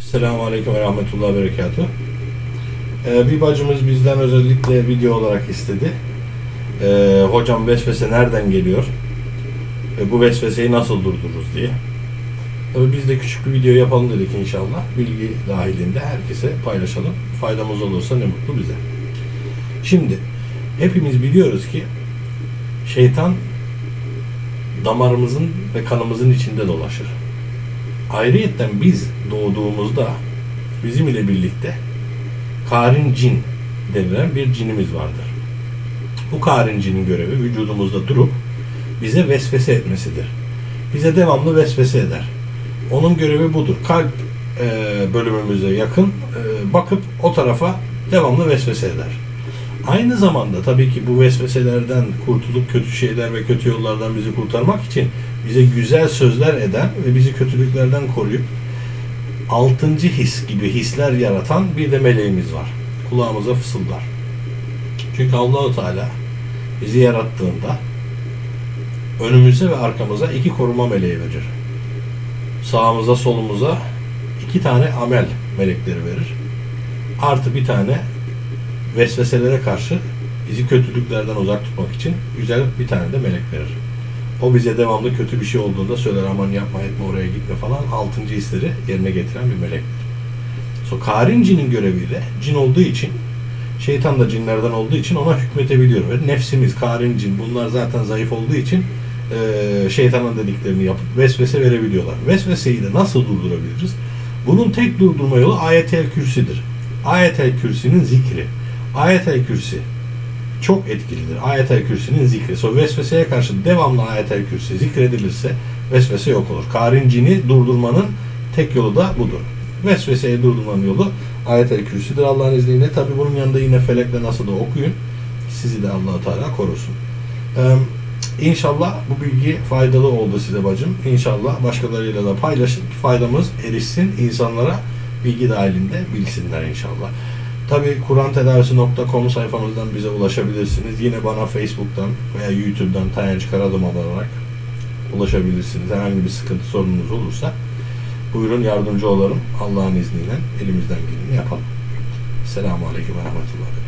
Selamun Aleyküm ve Rahmetullah ve Berekatuhu. Ee, bir bacımız bizden özellikle video olarak istedi. Ee, hocam vesvese nereden geliyor? Ve bu vesveseyi nasıl durdururuz diye. Tabii biz de küçük bir video yapalım dedik inşallah. Bilgi dahilinde herkese paylaşalım. Faydamız olursa ne mutlu bize. Şimdi hepimiz biliyoruz ki şeytan damarımızın ve kanımızın içinde dolaşır. Ayrıyetten biz doğduğumuzda bizim ile birlikte karin cin denilen bir cinimiz vardır. Bu karin cinin görevi vücudumuzda durup bize vesvese etmesidir. Bize devamlı vesvese eder. Onun görevi budur. Kalp e, bölümümüze yakın e, bakıp o tarafa devamlı vesvese eder. Aynı zamanda tabii ki bu vesveselerden kurtulup kötü şeyler ve kötü yollardan bizi kurtarmak için bize güzel sözler eden ve bizi kötülüklerden koruyup altıncı his gibi hisler yaratan bir de meleğimiz var. Kulağımıza fısıldar. Çünkü Allahu Teala bizi yarattığında önümüze ve arkamıza iki koruma meleği verir. Sağımıza solumuza iki tane amel melekleri verir. Artı bir tane vesveselere karşı bizi kötülüklerden uzak tutmak için güzel bir tane de melek verir. O bize devamlı kötü bir şey olduğunda söyler aman yapma etme oraya gitme falan altıncı hisleri yerine getiren bir melektir. So, Karin cinin görevi cin olduğu için şeytan da cinlerden olduğu için ona hükmetebiliyor ve nefsimiz, karin cin bunlar zaten zayıf olduğu için eee şeytanın dediklerini yapıp vesvese verebiliyorlar. Vesveseyi de nasıl durdurabiliriz? Bunun tek durdurma yolu ayetel kürsidir. Ayetel kürsinin zikri. Ayetel kürsi çok etkilidir. Ayetel kürsinin zikri. So, vesveseye karşı devamlı ayetel kürsi zikredilirse vesvese yok olur. Karin cini durdurmanın tek yolu da budur. Vesveseyi durdurmanın yolu ayetel kürsüdür Allah'ın izniyle. Tabi bunun yanında yine felekle nasıl da okuyun. Sizi de allah Teala korusun. Ee, İnşallah bu bilgi faydalı oldu size bacım. İnşallah başkalarıyla da paylaşın ki faydamız erişsin insanlara bilgi dahilinde bilsinler inşallah. Tabi kurantedavisi.com sayfamızdan bize ulaşabilirsiniz. Yine bana Facebook'tan veya YouTube'dan Tayyip Karadım olarak ulaşabilirsiniz. Herhangi bir sıkıntı sorununuz olursa buyurun yardımcı olalım. Allah'ın izniyle elimizden geleni yapalım. Selamun Aleyküm ve Rahmetullah.